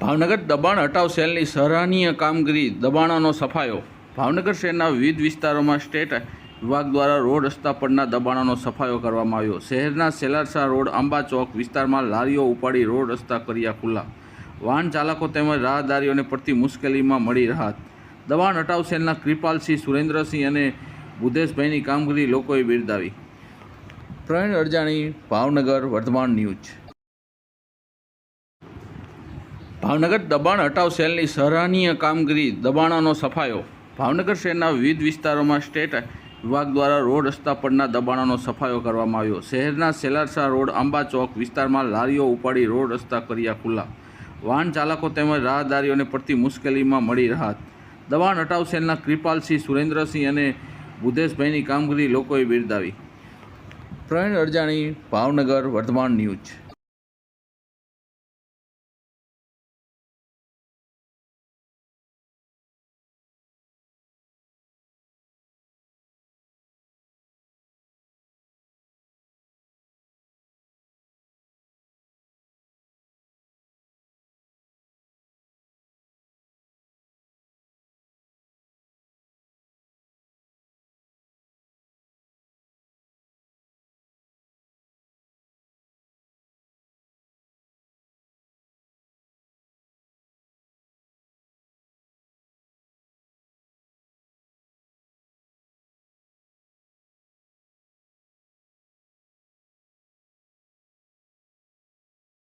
ભાવનગર દબાણ હટાવ સેલની સરાહનીય કામગીરી દબાણોનો સફાયો. ભાવનગર શહેરના વિવિધ વિસ્તારોમાં સ્ટેટ વિભાગ દ્વારા રોડ રસ્તા પરના દબાણોનો સફાયો કરવામાં આવ્યો. શહેરના સેલારસા રોડ, આંબા ચોક વિસ્તારમાં લારીઓ ઉપાડી રોડ રસ્તા કર્યા ખુલ્લા. વાહન ચાલકો તેમજ રાહદારીઓને પડતી મુશ્કેલીમાં મળી રાહત. દબાણ હટાવ સેલના કૃપાલસિંહ, સુરેન્દ્રસિંહ અને બુધેશભાઈની કામગીરી લોકોએ બિરદાવી. પ્રવીણ અરજાણી ભાવનગર વર્ધમાન ન્યૂઝ. ભાવનગર દબાણ હટાવ સેલની સરાહનીય કામગીરી દબાણોનો સફાયો. ભાવનગર શહેરના વિવિધ વિસ્તારોમાં સ્ટેટ વિભાગ દ્વારા રોડ રસ્તા પરના દબાણોનો સફાયો કરવામાં આવ્યો. શહેરના સેલારસા રોડ, આંબા ચોક વિસ્તારમાં લારીઓ ઉપાડી રોડ રસ્તા કર્યા ખુલ્લા. વાહન ચાલકો તેમજ રાહદારીઓને પડતી મુશ્કેલીમાં મળી રાહત. દબાણ હટાવ સેલના કૃપાલસિંહ, સુરેન્દ્રસિંહ અને બુધેશભાઈની કામગીરી લોકોએ બિરદાવી. પ્રવીણ અરજાણી ભાવનગર વર્ધમાન ન્યૂઝ.